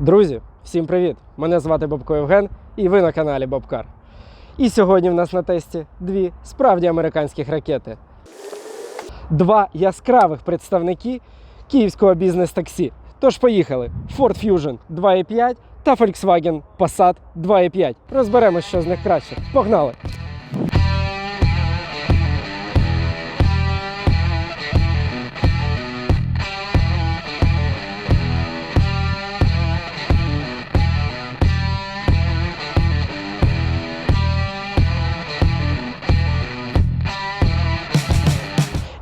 Друзі, всім привіт! Мене звати Бобко Євген, і ви на каналі Бобкар. І сьогодні в нас на тесті дві справді американських ракети. Два яскравих представники київського бізнес-таксі. Тож поїхали: Ford Fusion 2.5 та Volkswagen Passat 2.5. Розберемось, що з них краще. Погнали!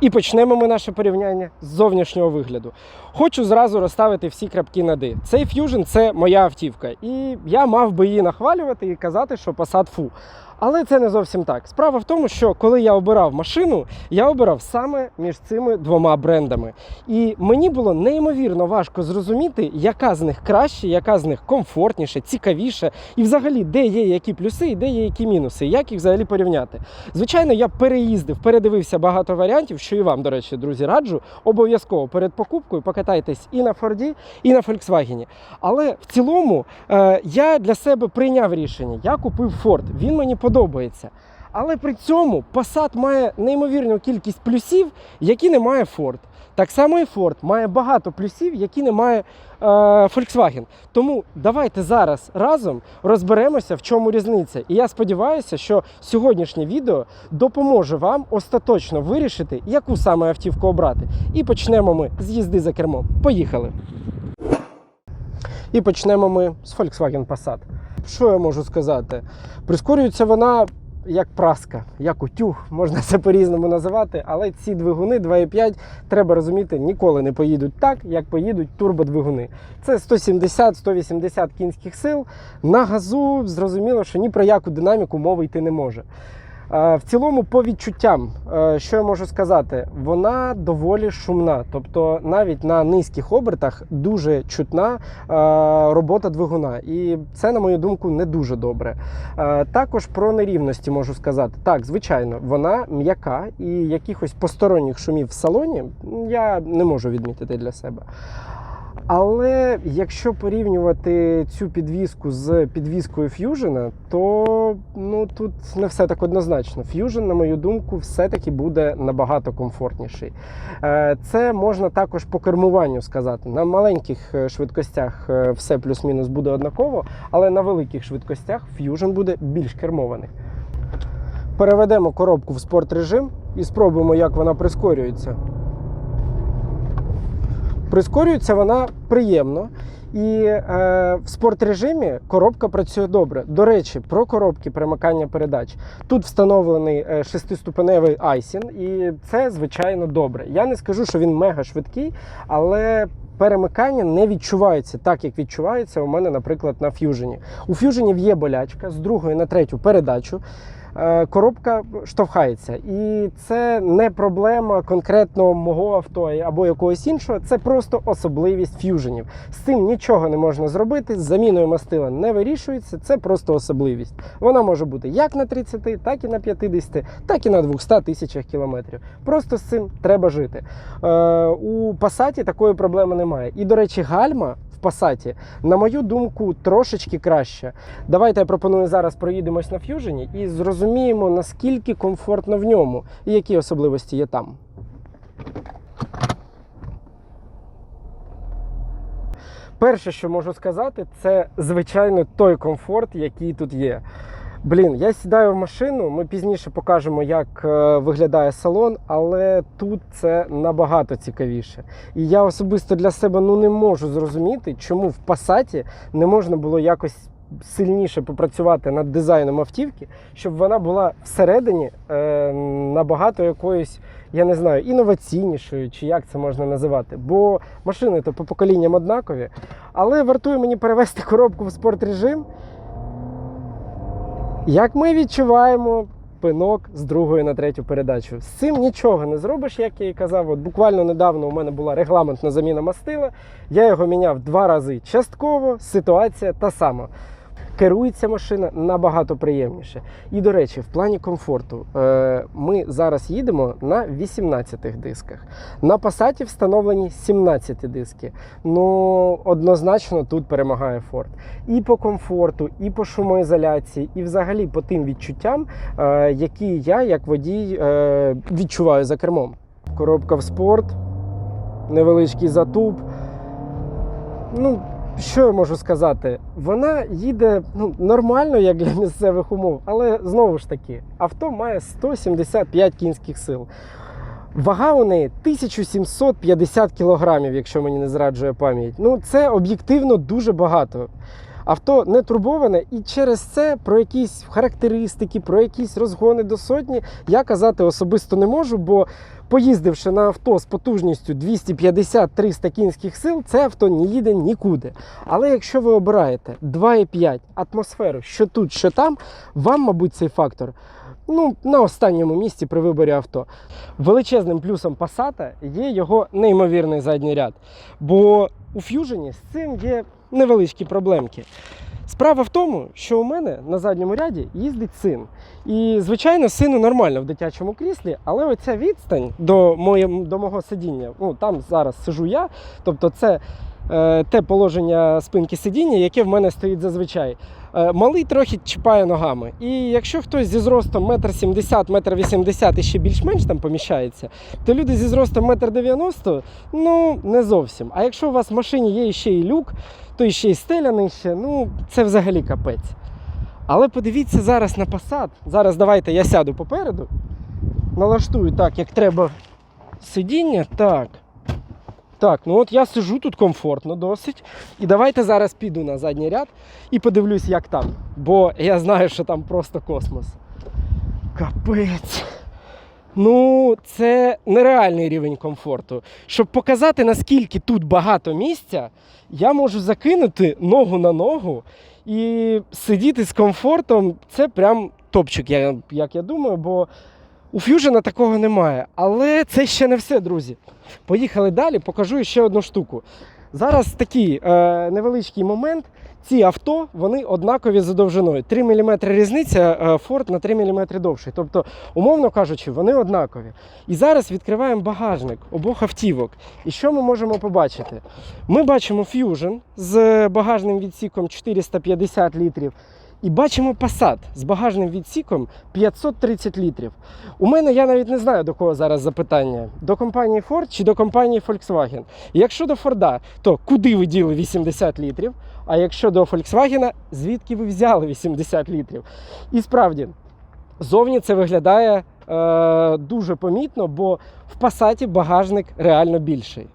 І почнемо ми наше порівняння з зовнішнього вигляду. Хочу зразу розставити всі крапки над «і». Цей Fusion – це моя автівка, і я мав би її нахвалювати і казати, що Passat фу. Але це не зовсім так. Справа в тому, що коли я обирав машину, я обирав саме між цими двома брендами. І мені було неймовірно важко зрозуміти, яка з них краще, яка з них комфортніше, цікавіше, і взагалі де є які плюси і де є які мінуси, як їх взагалі порівняти. Звичайно, я переїздив, передивився багато варіантів, що і вам, до речі, друзі, раджу. Обов'язково перед покупкою покатайтесь і на Форді, і на Фольксвагені. Але в цілому е, я для себе прийняв рішення. Я купив Форд, Він мені подобається. Але при цьому Passat має неймовірну кількість плюсів, які не має Ford. Так само і Ford має багато плюсів, які не має е, Volkswagen. Тому давайте зараз разом розберемося, в чому різниця. І я сподіваюся, що сьогоднішнє відео допоможе вам остаточно вирішити, яку саме автівку обрати. І почнемо ми з їзди за кермом. Поїхали! І почнемо ми з Volkswagen Passat. Що я можу сказати? Прискорюється вона як праска, як утюг, можна це по-різному називати, але ці двигуни 2.5, треба розуміти, ніколи не поїдуть так, як поїдуть турбодвигуни. Це 170-180 кінських сил. На газу зрозуміло, що ні про яку динаміку мови йти не може. Е, В цілому, по відчуттям, е, що я можу сказати, вона доволі шумна. Тобто навіть на низьких обертах дуже чутна е, робота двигуна. І це, на мою думку, не дуже добре. Також про нерівності можу сказати. Так, звичайно, вона м'яка і якихось посторонніх шумів в салоні я не можу відмітити для себе. Але якщо порівнювати цю підвіску з підвіскою Fusion, то ну тут не все так однозначно. Fusion, на мою думку, все-таки буде набагато комфортніший. Е, Це можна також по кермуванню сказати. На маленьких е, швидкостях е, все плюс-мінус буде однаково, але на великих швидкостях Fusion буде більш кермований. Переведемо коробку в спорт режим і спробуємо, як вона прискорюється. Прискорюється вона приємно. І е, в спорт-режимі коробка працює добре. До речі, про коробки перемикання передач. Тут встановлений е, шестиступеневий айсін, і це звичайно добре. Я не скажу, що він мега швидкий, але перемикання не відчувається так, як відчувається у мене, наприклад, на ф'южені. У ф'южені є болячка з другої на третю передачу. Е, Коробка штовхається, і це не проблема конкретно мого авто або якогось іншого. Це просто особливість ф'юженів. З цим нічого не можна зробити. З заміною мастила не вирішується. Це просто особливість. Вона може бути як на 30, так і на 50, так і на 200 тисячах кілометрів. Просто з цим треба жити. Е, у Passat такої проблеми немає. І, до речі, гальма. В пасаті. на мою думку, трошечки краще. Давайте я пропоную зараз проїдемось на ф'южені і зрозуміємо, наскільки комфортно в ньому і які особливості є там. Перше, що можу сказати, це звичайно той комфорт, який тут є. Блін, я сідаю в машину, ми пізніше покажемо, як е, виглядає салон, але тут це набагато цікавіше. І я особисто для себе ну не можу зрозуміти, чому в Passat не можна було якось сильніше попрацювати над дизайном автівки, щоб вона була всередині е, набагато якоюсь, я не знаю, інноваційнішою, чи як це можна називати. Бо машини то по поколінням однакові, але вартує мені перевести коробку в спорт-режим. Як ми відчуваємо пинок з другої на третю передачу. З цим нічого не зробиш, як я і казав. От буквально недавно у мене була регламентна заміна мастила. Я його міняв два рази частково, ситуація та сама. Керується машина набагато приємніше. І до речі, в плані комфорту е, ми зараз їдемо на 18 дисках. На Passat встановлені 17 диски. Ну, однозначно тут перемагає Ford. І по комфорту, і по шумоізоляції, і взагалі по тим відчуттям, е, які я, як водій, е, відчуваю за кермом. Коробка в спорт, невеличкий затуп. Ну, що я можу сказати? Вона їде ну, нормально, як для місцевих умов, але знову ж таки, авто має 175 кінських сил. Вага у неї 1750 кілограмів, якщо мені не зраджує пам'ять. Ну, це об'єктивно дуже багато. Авто не турбоване, і через це про якісь характеристики, про якісь розгони до сотні я казати особисто не можу, бо поїздивши на авто з потужністю 250-300 кінських сил, це авто не їде нікуди. Але якщо ви обираєте 2,5 атмосферу, що тут, що там, вам, мабуть, цей фактор. Ну, на останньому місці при виборі авто. Величезним плюсом Passat є його неймовірний задній ряд. Бо у ф'южені з цим є невеличкі проблемки. Справа в тому, що у мене на задньому ряді їздить син. І, звичайно, сину нормально в дитячому кріслі, але оця відстань до, моє, до мого сидіння, ну там зараз сижу я, тобто це е, те положення спинки сидіння, яке в мене стоїть зазвичай. Е, малий трохи чіпає ногами. І якщо хтось зі зростом 1,70 м, 1,80 м і ще більш-менш там поміщається, то люди зі зростом 1,90 м, ну не зовсім. А якщо у вас в машині є ще і люк, то ще й стеля нижче, ну це взагалі капець. Але подивіться зараз на Passat. Зараз давайте я сяду попереду, налаштую так, як треба сидіння. Так. Так, ну от я сижу тут комфортно досить. І давайте зараз піду на задній ряд і подивлюсь, як там. Бо я знаю, що там просто космос. Капець. Ну, це нереальний рівень комфорту. Щоб показати, наскільки тут багато місця, я можу закинути ногу на ногу і сидіти з комфортом. Це прям топчик, як я думаю, бо у Fusion такого немає. Але це ще не все, друзі. Поїхали далі, покажу ще одну штуку. Зараз такий е, невеличкий момент. Ці авто вони однакові за довжиною. 3 мм різниця, е, Ford на 3 мм довший. Тобто, умовно кажучи, вони однакові. І зараз відкриваємо багажник обох автівок. І що ми можемо побачити? Ми бачимо Fusion з багажним відсіком 450 літрів. І бачимо Passat з багажним відсіком 530 літрів. У мене я навіть не знаю до кого зараз запитання: до компанії Ford чи до компанії Volkswagen. Якщо до Форда, то куди ви діли 80 літрів? А якщо до Volkswagen, звідки ви взяли 80 літрів? І справді, зовні це виглядає е, дуже помітно, бо в Passat багажник реально більший.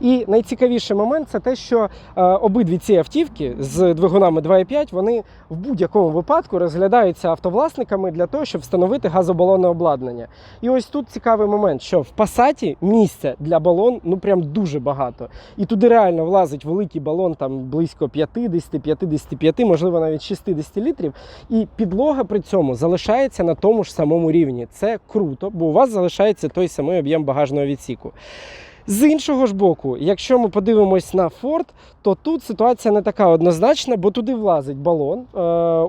І найцікавіший момент це те, що е, обидві ці автівки з двигунами 2.5 вони в будь-якому випадку розглядаються автовласниками для того, щоб встановити газобалонне обладнання. І ось тут цікавий момент, що в Passat місця для балон ну прям дуже багато. І туди реально влазить великий балон, там близько 50-55, можливо, навіть 60 літрів. І підлога при цьому залишається на тому ж самому рівні. Це круто, бо у вас залишається той самий об'єм багажного відсіку. З іншого ж боку, якщо ми подивимось на Ford, то тут ситуація не така однозначна, бо туди влазить балон. Е,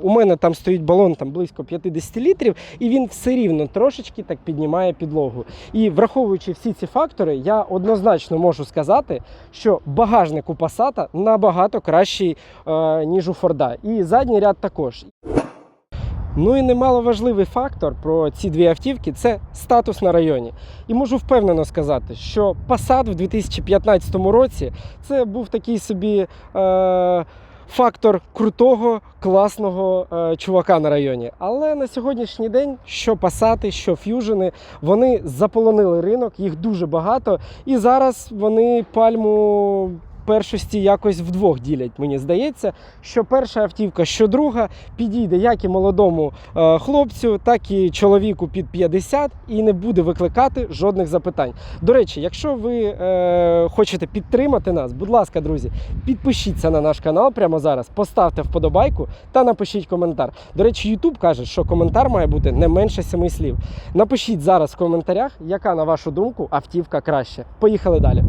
у мене там стоїть балон там близько 50 літрів, і він все рівно трошечки так піднімає підлогу. І враховуючи всі ці фактори, я однозначно можу сказати, що багажник у Passat набагато кращий, е, ніж у Форда. І задній ряд також. Ну і немаловажливий фактор про ці дві автівки це статус на районі. І можу впевнено сказати, що Passat в 2015 році це був такий собі е, фактор крутого, класного е, чувака на районі. Але на сьогоднішній день що Passat, що Fusion, вони заполонили ринок, їх дуже багато. І зараз вони пальму. Першості якось вдвох ділять, мені здається, що перша автівка, що друга підійде як і молодому е, хлопцю, так і чоловіку під 50 і не буде викликати жодних запитань. До речі, якщо ви е, хочете підтримати нас, будь ласка, друзі, підпишіться на наш канал прямо зараз, поставте вподобайку та напишіть коментар. До речі, YouTube каже, що коментар має бути не менше семи слів. Напишіть зараз в коментарях, яка на вашу думку автівка краще. Поїхали далі.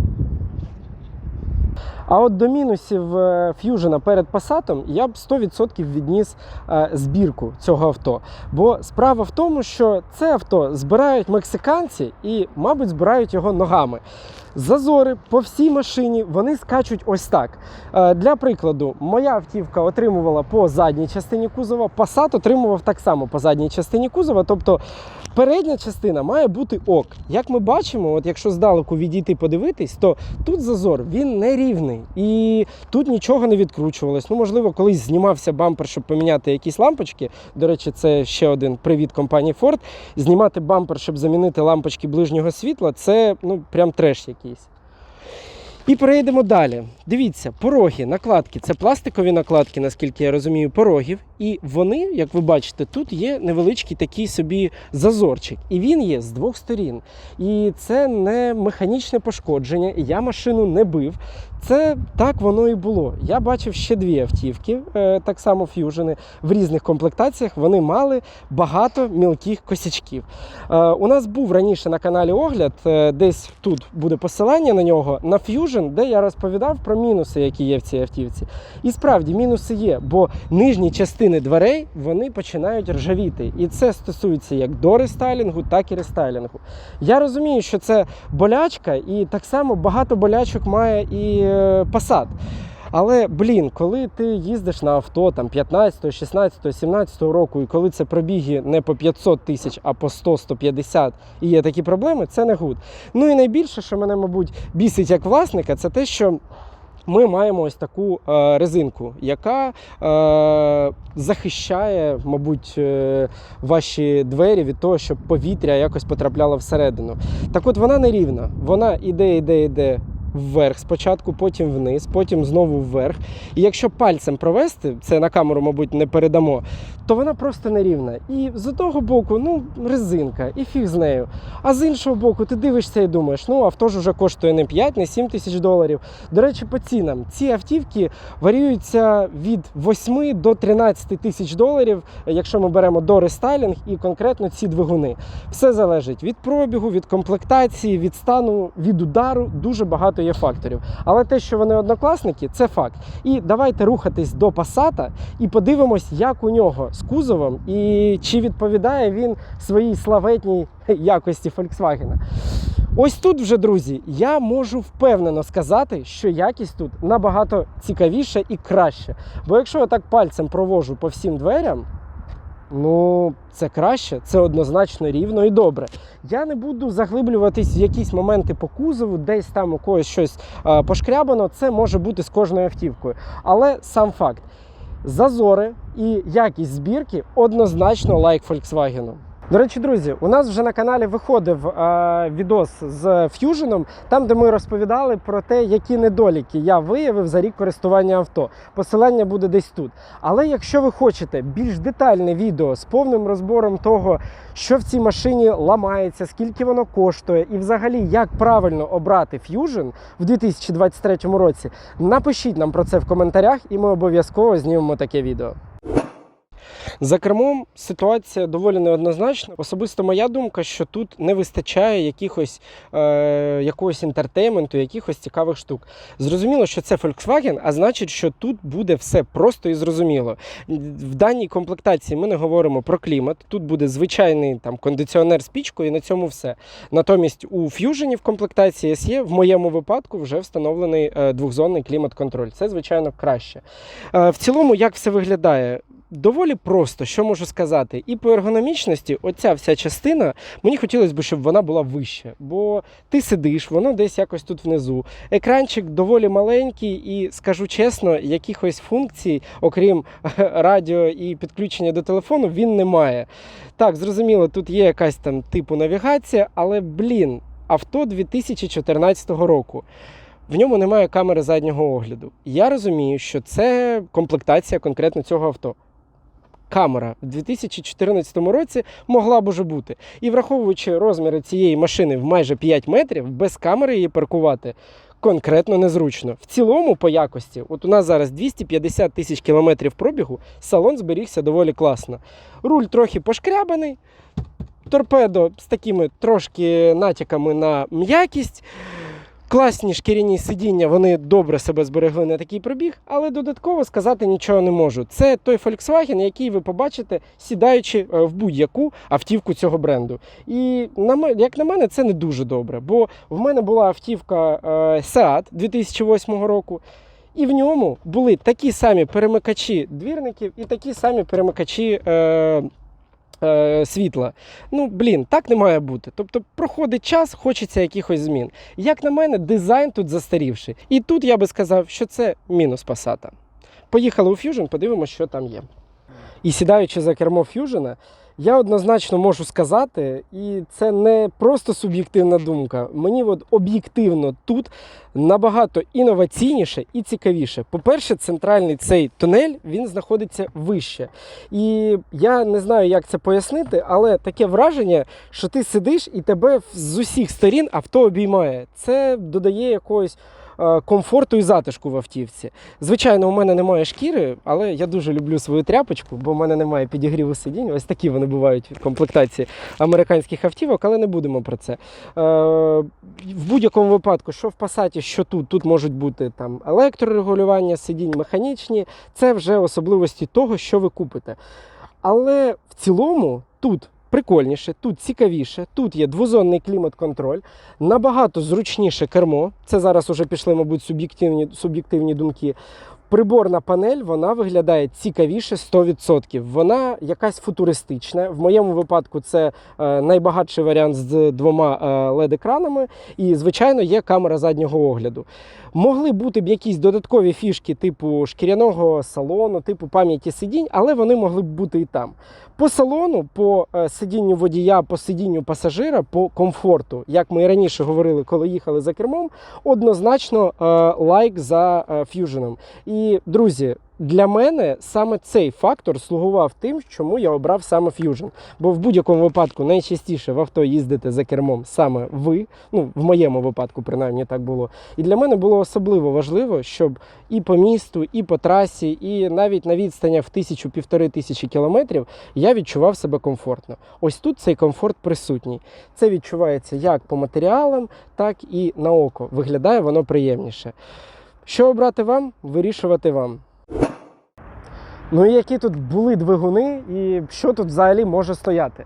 А от до мінусів е, Fusion перед Passat я б 100% відніс е, збірку цього авто. Бо справа в тому, що це авто збирають мексиканці і, мабуть, збирають його ногами. Зазори по всій машині вони скачуть ось так. Е, Для прикладу, моя автівка отримувала по задній частині кузова, Passat отримував так само по задній частині кузова. Тобто передня частина має бути ок. Як ми бачимо, от якщо здалеку відійти подивитись, то тут зазор він не рівний і тут нічого не відкручувалось. Ну, можливо, колись знімався бампер, щоб поміняти якісь лампочки. До речі, це ще один привіт компанії Ford. Знімати бампер, щоб замінити лампочки ближнього світла, це ну прям треш якийсь. І перейдемо далі. Дивіться, пороги, накладки. Це пластикові накладки, наскільки я розумію, порогів. І вони, як ви бачите, тут є невеличкий такий собі зазорчик. І він є з двох сторін. І це не механічне пошкодження. Я машину не бив. Це так воно і було. Я бачив ще дві автівки, е, так само ф'южени в різних комплектаціях. Вони мали багато мілких косячків. Е, У нас був раніше на каналі огляд, е, десь тут буде посилання на нього, на Fusion, де я розповідав про мінуси, які є в цій автівці. І справді мінуси є, бо нижні частини дверей вони починають ржавіти. І це стосується як до рестайлінгу, так і рестайлінгу. Я розумію, що це болячка, і так само багато болячок має і е, Passat. Але блін, коли ти їздиш на авто там 15, 16, 17 року, і коли це пробіги не по 500 тисяч, а по 100-150 і є такі проблеми, це не гуд. Ну і найбільше, що мене, мабуть, бісить як власника, це те, що. Ми маємо ось таку е, резинку, яка е, захищає, мабуть, е, ваші двері від того, щоб повітря якось потрапляло всередину. Так от вона не рівна. Вона іде, іде, іде вверх спочатку, потім вниз, потім знову вверх. І якщо пальцем провести, це на камеру, мабуть, не передамо, то вона просто нерівна. І з одного боку, ну, резинка, і фіг з нею. А з іншого боку, ти дивишся і думаєш, ну авто ж вже коштує не 5, не 7 тисяч доларів. До речі, по цінам. Ці автівки варіюються від 8 до 13 тисяч доларів, якщо ми беремо до рестайлінг і конкретно ці двигуни. Все залежить від пробігу, від комплектації, від стану, від удару. Дуже багато є факторів. Але те, що вони однокласники, це факт. І давайте рухатись до Passat і подивимось, як у нього з кузовом і чи відповідає він своїй славетній якості Volkswagen. Ось тут вже, друзі, я можу впевнено сказати, що якість тут набагато цікавіша і краще. Бо якщо я так пальцем провожу по всім дверям, ну це краще, це однозначно рівно і добре. Я не буду заглиблюватись в якісь моменти по кузову, десь там у когось щось а, пошкрябано. Це може бути з кожною автівкою. Але сам факт: зазори і якість збірки однозначно лайк Volkswagen. До речі, друзі, у нас вже на каналі виходив е, відос з Fusion, там, де ми розповідали про те, які недоліки я виявив за рік користування авто. Посилання буде десь тут. Але якщо ви хочете більш детальне відео з повним розбором того, що в цій машині ламається, скільки воно коштує, і взагалі як правильно обрати Fusion в 2023 році, напишіть нам про це в коментарях, і ми обов'язково знімемо таке відео. За кермом ситуація доволі неоднозначна. Особисто моя думка, що тут не вистачає якихось, е, якогось інтертейменту, якихось цікавих штук. Зрозуміло, що це Volkswagen, а значить, що тут буде все просто і зрозуміло. В даній комплектації ми не говоримо про клімат. Тут буде звичайний там кондиціонер з пічкою, і на цьому все. Натомість у Fusion в комплектації SE в моєму випадку вже встановлений е, двохзонний клімат-контроль. Це, звичайно, краще. Е, в цілому, як все виглядає? Доволі просто, що можу сказати. І по ергономічності, оця вся частина, мені хотілося б, щоб вона була вища. Бо ти сидиш, воно десь якось тут внизу. Екранчик доволі маленький, і скажу чесно, якихось функцій, окрім радіо і підключення до телефону, він не має. Так, зрозуміло, тут є якась там типу навігація, але блін, авто 2014 року. В ньому немає камери заднього огляду. Я розумію, що це комплектація конкретно цього авто. Камера в 2014 році могла б уже бути. І враховуючи розміри цієї машини в майже 5 метрів, без камери її паркувати конкретно незручно. В цілому, по якості, от у нас зараз 250 тисяч кілометрів пробігу, салон зберігся доволі класно. Руль трохи пошкрябаний, торпедо з такими трошки натяками на м'якість. Класні шкіряні сидіння, вони добре себе зберегли на такий пробіг, але додатково сказати нічого не можу. Це той Volkswagen, який ви побачите, сідаючи е, в будь-яку автівку цього бренду. І як на мене, це не дуже добре, бо в мене була автівка е, Seat 2008 року. І в ньому були такі самі перемикачі двірників і такі самі перемикачі е, е, світла. Ну, блін, так не має бути. Тобто проходить час, хочеться якихось змін. Як на мене, дизайн тут застарівший. І тут я би сказав, що це мінус Passat. Поїхали у Fusion, подивимося, що там є. І сідаючи за кермо Fusion, я однозначно можу сказати, і це не просто суб'єктивна думка. Мені от об'єктивно тут набагато інноваційніше і цікавіше. По-перше, центральний цей тунель він знаходиться вище. І я не знаю, як це пояснити, але таке враження, що ти сидиш і тебе з усіх сторін авто обіймає. Це додає якогось комфорту і затишку в автівці. Звичайно, у мене немає шкіри, але я дуже люблю свою тряпочку, бо в мене немає підігріву сидінь. Ось такі вони бувають в комплектації американських автівок, але не будемо про це. Е, в будь-якому випадку, що в Passat, що тут, тут можуть бути там електрорегулювання сидінь, механічні. Це вже особливості того, що ви купите. Але в цілому тут. Прикольніше, тут цікавіше, тут є двозонний клімат-контроль, набагато зручніше кермо. Це зараз уже пішли, мабуть, суб'єктивні, суб'єктивні думки. Приборна панель вона виглядає цікавіше 100%. Вона якась футуристична. В моєму випадку це е, найбагатший варіант з двома е, LED-екранами. І, звичайно, є камера заднього огляду. Могли бути б якісь додаткові фішки, типу шкіряного салону, типу пам'яті сидінь, але вони могли б бути і там. По салону, по е, сидінню водія, по сидінню пасажира, по комфорту, як ми і раніше говорили, коли їхали за кермом, однозначно е, лайк за е, Fusion. І друзі, для мене саме цей фактор слугував тим, чому я обрав саме Fusion. Бо в будь-якому випадку найчастіше в авто їздите за кермом саме ви. Ну, в моєму випадку, принаймні так було. І для мене було особливо важливо, щоб і по місту, і по трасі, і навіть на відстанях в тисячу-півтори тисячі кілометрів я відчував себе комфортно. Ось тут цей комфорт присутній. Це відчувається як по матеріалам, так і на око. Виглядає воно приємніше. Що обрати вам, вирішувати вам. Ну і які тут були двигуни, і що тут взагалі може стояти?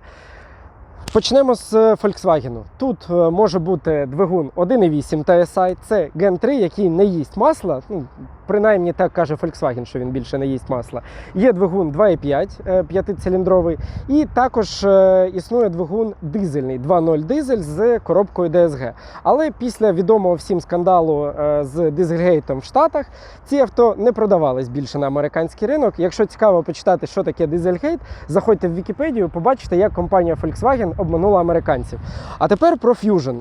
Почнемо з е, Volkswagen. Тут е, може бути двигун 1.8 TSI, це Gen 3, який не їсть масла. Ну, принаймні так каже Volkswagen, що він більше не їсть масла. Є двигун 2.5 е, п'ятициліндровий, і також е, існує двигун дизельний 2.0 дизель з коробкою DSG. Але після відомого всім скандалу е, з дизельгейтом в Штатах ці авто не продавались більше на американський ринок. Якщо цікаво почитати, що таке дизельгейт, заходьте в Вікіпедію, побачите, як компанія Volkswagen обманула американців. А тепер про Fusion.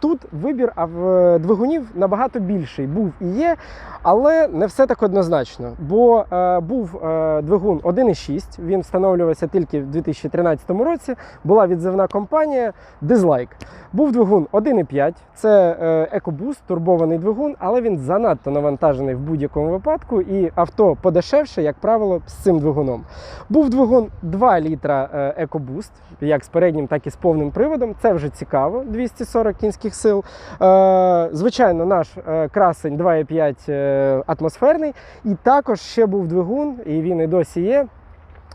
Тут вибір двигунів набагато більший був і є, але не все так однозначно. Бо е, був е, двигун 1.6, він встановлювався тільки в 2013 році. Була відзивна компанія Дизлайк. Був двигун 1.5, це е, EcoBoost, турбований двигун, але він занадто навантажений в будь-якому випадку, і авто подешевше, як правило, з цим двигуном. Був двигун 2 літра е, EcoBoost, як з переднім, так і з повним приводом. Це вже цікаво, 240 кінських сил. Е, Звичайно, наш е, красень 2,5 е, атмосферний. І також ще був двигун, і він і досі є.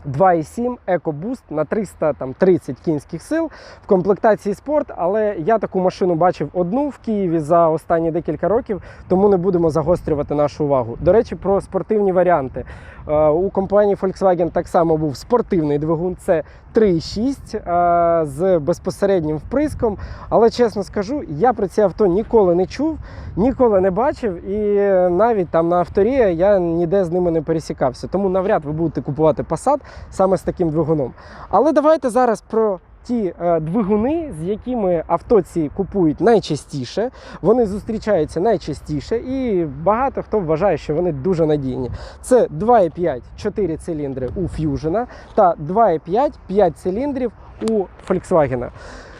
2,7 EcoBoost на 330 кінських сил в комплектації спорт, але я таку машину бачив одну в Києві за останні декілька років, тому не будемо загострювати нашу увагу. До речі, про спортивні варіанти. Е, У компанії Volkswagen так само був спортивний двигун, це 3,6 е, з безпосереднім вприском. Але чесно скажу, я про ці авто ніколи не чув, ніколи не бачив, і навіть там на авторі я ніде з ними не пересікався. Тому навряд ви будете купувати Passat саме з таким двигуном. Але давайте зараз про ті е, двигуни, з якими авто ці купують найчастіше. Вони зустрічаються найчастіше, і багато хто вважає, що вони дуже надійні. Це 2,5 4 циліндри у Fusion та 2,5 5 циліндрів у Volkswagen.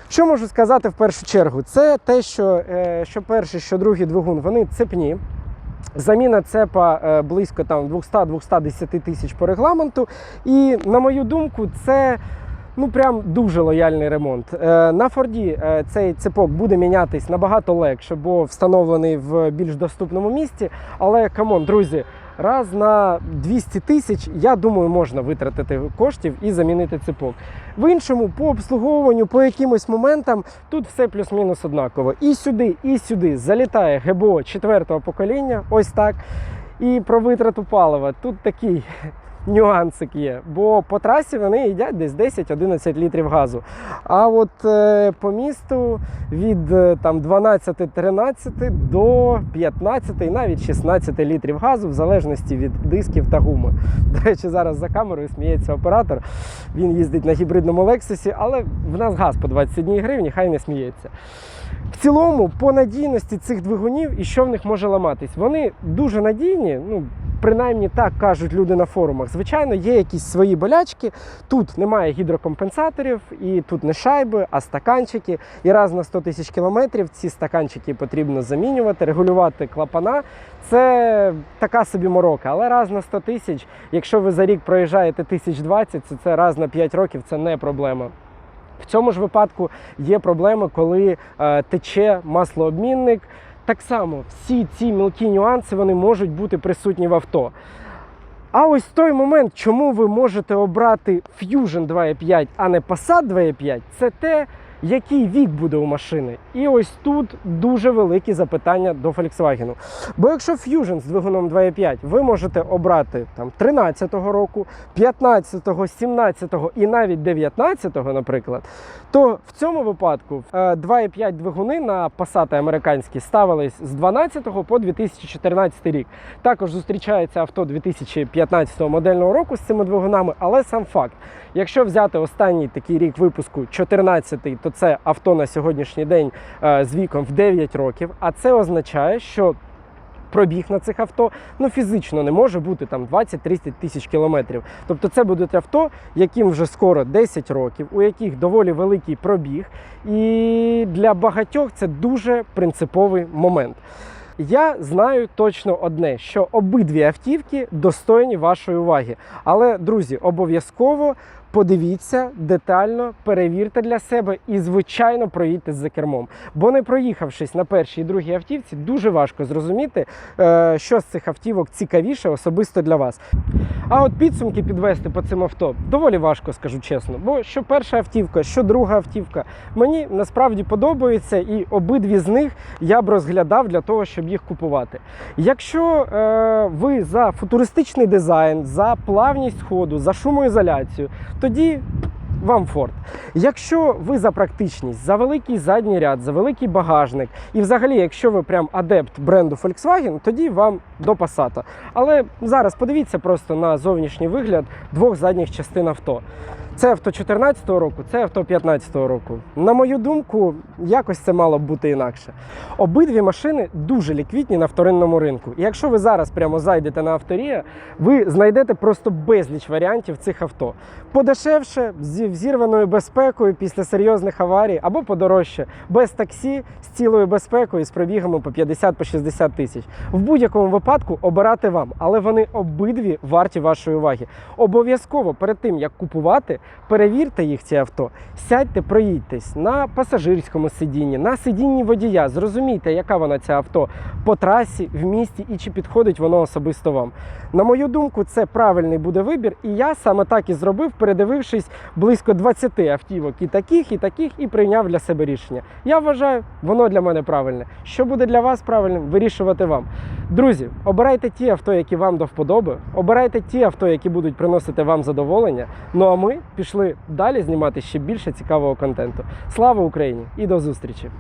Що можу сказати в першу чергу? Це те, що, е, що перший, що другий двигун, вони цепні. Заміна цепа е, близько 200-210 тисяч по регламенту. І на мою думку, це Ну, прям дуже лояльний ремонт. Е, На Форді е, цей цепок буде мінятись набагато легше, бо встановлений в більш доступному місці. Але камон, друзі, раз на 200 тисяч, я думаю, можна витратити коштів і замінити цепок. В іншому, по обслуговуванню, по якимось моментам, тут все плюс-мінус однаково. І сюди, і сюди залітає ГБО четвертого покоління, ось так. І про витрату палива. Тут такий нюансик є. Бо по трасі вони їдять десь 10-11 літрів газу. А от е, по місту від е, там 12-13 до 15 і навіть 16 літрів газу, в залежності від дисків та гуми. До речі, зараз за камерою сміється оператор. Він їздить на гібридному Лексусі, але в нас газ по 21 гривні, хай не сміється. В цілому, по надійності цих двигунів і що в них може ламатись, вони дуже надійні. Ну, принаймні так кажуть люди на форумах. Звичайно, є якісь свої болячки. Тут немає гідрокомпенсаторів, і тут не шайби, а стаканчики. І раз на 100 тисяч кілометрів ці стаканчики потрібно замінювати, регулювати клапана. Це така собі морока. Але раз на 100 тисяч, якщо ви за рік проїжджаєте 1020, це, це раз на 5 років це не проблема. В цьому ж випадку є проблеми, коли е, тече маслообмінник. Так само всі ці мілкі нюанси вони можуть бути присутні в авто. А ось той момент, чому ви можете обрати Fusion 2.5, а не Passat 2.5, це те, який вік буде у машини. І ось тут дуже великі запитання до Volkswagen. Бо якщо Fusion з двигуном 2.5 ви можете обрати там 13-го року, 15-го, 17-го і навіть 19-го, наприклад, то в цьому випадку е, 2.5 двигуни на Passat американські ставились з 12 по 2014 рік. Також зустрічається авто 2015 модельного року з цими двигунами, але сам факт, якщо взяти останній такий рік випуску 14 то це авто на сьогоднішній день е, з віком в 9 років. А це означає, що пробіг на цих авто ну фізично не може бути там 20-30 тисяч кілометрів. Тобто це будуть авто, яким вже скоро 10 років, у яких доволі великий пробіг. І для багатьох це дуже принциповий момент. Я знаю точно одне, що обидві автівки достойні вашої уваги. Але, друзі, обов'язково подивіться детально, перевірте для себе і, звичайно, проїдьте за кермом. Бо не проїхавшись на першій і другій автівці, дуже важко зрозуміти, е, що з цих автівок цікавіше особисто для вас. А от підсумки підвести по цим авто доволі важко, скажу чесно. Бо що перша автівка, що друга автівка, мені насправді подобаються, і обидві з них я б розглядав для того, щоб їх купувати. Якщо е, ви за футуристичний дизайн, за плавність ходу, за шумоізоляцію, тоді вам Форд. Якщо ви за практичність, за великий задній ряд, за великий багажник, і взагалі, якщо ви прям адепт бренду Volkswagen, тоді вам до Passat. Але зараз подивіться просто на зовнішній вигляд двох задніх частин авто. Це авто 2014 року, це авто 2015 року. На мою думку, якось це мало б бути інакше. Обидві машини дуже ліквідні на вторинному ринку. І якщо ви зараз прямо зайдете на авторія, ви знайдете просто безліч варіантів цих авто. Подешевше, зі взірваною безпекою після серйозних аварій, або подорожче, без таксі, з цілою безпекою, з пробігами по 50-60 тисяч. В будь-якому випадку обирати вам, але вони обидві варті вашої уваги. Обов'язково перед тим як купувати, перевірте їх ці авто, сядьте, проїдьтесь на пасажирському сидінні, на сидінні водія. Зрозумійте, яка вона ця авто по трасі, в місті і чи підходить воно особисто вам. На мою думку, це правильний буде вибір, і я саме так і зробив, передивившись близько 20 автівок і таких, і таких, і прийняв для себе рішення. Я вважаю, воно для мене правильне. Що буде для вас правильним, вирішувати вам. Друзі, обирайте ті авто, які вам до вподоби, обирайте ті авто, які будуть приносити вам задоволення. Ну а ми пішли далі знімати ще більше цікавого контенту. Слава Україні і до зустрічі!